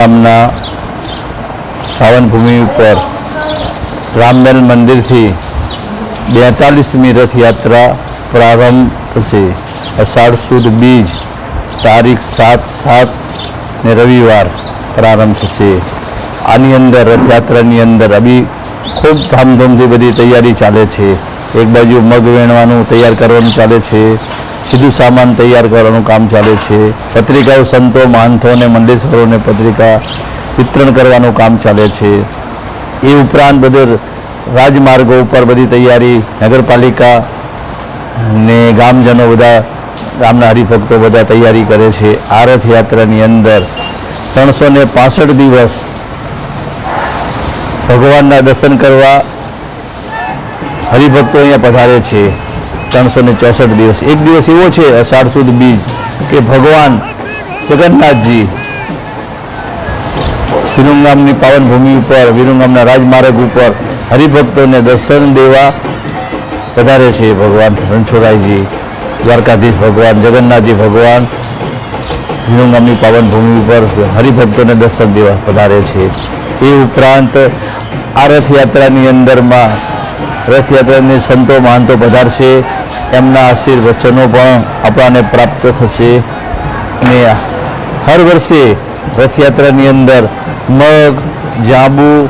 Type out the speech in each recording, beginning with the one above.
ગામના પાવનભૂમિ ઉપર રામબેલ મંદિરથી બેતાલીસમી રથયાત્રા પ્રારંભ થશે. અષાઢ સુદ બીજ તારીખ સાત સાત ને રવિવાર પ્રારંભ થશે. આની અંદર રથયાત્રાની અંદર અભી ખૂબ ધામધૂમથી બધી તૈયારી ચાલે છે. એક બાજુ મગ વેણવાનું તૈયાર કરવાનું ચાલે છે. સીધું સામાન તૈયાર કરવાનું કામ ચાલે છે. પત્રિકાઓ સંતો, મહંતો અને મંડેશ્વરોને પત્રિકા વિતરણ કરવાનું કામ ચાલે છે. એ ઉપરાંત બધે રાજમાર્ગો ઉપર બધી તૈયારી, નગરપાલિકા ને ગામજનો બધા, ગામના હરિભક્તો બધા તૈયારી કરે છે. આ રથયાત્રાની અંદર ત્રણસો ને પાસઠ દિવસ ભગવાનના દર્શન કરવા હરિભક્તો અહીંયા પધારે છે. ત્રણસો ને ચોસઠ દિવસ. એક દિવસ એવો છે, અષાઢ બીજ, કે ભગવાન જગન્નાથજી વિરુંગામની પાવન ભૂમિ ઉપર, વિરુંગામના રાજમાર્ગ ઉપર હરિભક્તોને દર્શન દેવા વધારે છે ભગવાન રણછોડરાયજી, દ્વારકાધીશ ભગવાન, જગન્નાથજી ભગવાન વિરુંગામની પાવન ભૂમિ ઉપર હરિભક્તોને દર્શન દેવા વધારે છે. એ ઉપરાંત આ રથયાત્રાની અંદરમાં રથયાત્રાની સંતો મહાંતો પધારશે. એમના આશીર્વચનો પણ આપણાને પ્રાપ્ત થશે. અને હર વર્ષે રથયાત્રાની અંદર મગ, જાંબુ,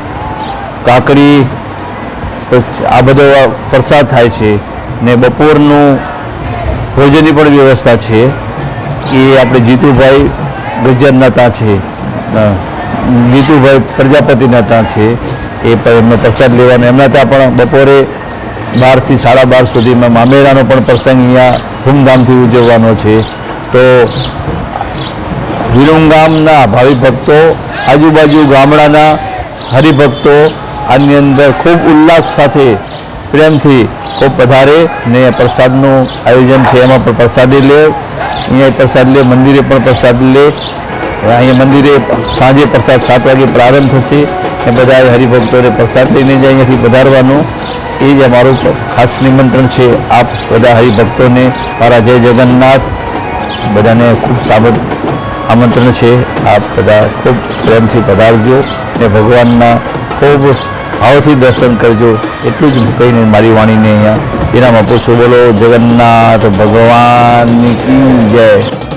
કાકડી આ બધો પ્રસાદ થાય છે. ને બપોરનું ભોજનની પણ વ્યવસ્થા છે. એ આપણે જીતુભાઈ ગજરના ત્યાં છે. જીતુભાઈ પ્રજાપતિના ત્યાં છે. એ પણ એમનો પ્રસાદ લેવાનો. એમના ત્યાં પણ બપોરે બારથી સાડા બાર સુધીમાં મામેરાનો પણ પ્રસંગ અહીંયા ધૂમધામથી ઉજવવાનો છે. તો વિરુંગામના ભાવિ ભક્તો, આજુબાજુ ગામડાના હરિભક્તો આની અંદર ખૂબ ઉલ્લાસ સાથે પ્રેમથી ખૂબ પધારે ને પ્રસાદનું આયોજન છે. એમાં પણ પ્રસાદી લે, અહીંયા પ્રસાદ લે, મંદિરે પણ પ્રસાદ લે. અહીંયા મંદિરે સાંજે પ્રસાદ સાત વાગે પ્રારંભ થશે. ને બધા હરિભક્તોને પ્રસાદ લઈને જ અહીંયાથી પધારવાનું. એ જ અમારું ખાસ નિમંત્રણ છે. આપ બધા હરિભક્તોને મારા જય જગન્નાથ. બધાને ખૂબ સાબત આમંત્રણ છે. આપ બધા ખૂબ પ્રેમથી પધારજો ને ભગવાનના ખૂબ ભાવથી દર્શન કરજો. એટલું જ કહીને મારી વાણીને અહીંયા વિરામ આપું છું. બોલો જગન્નાથ ભગવાનની જય.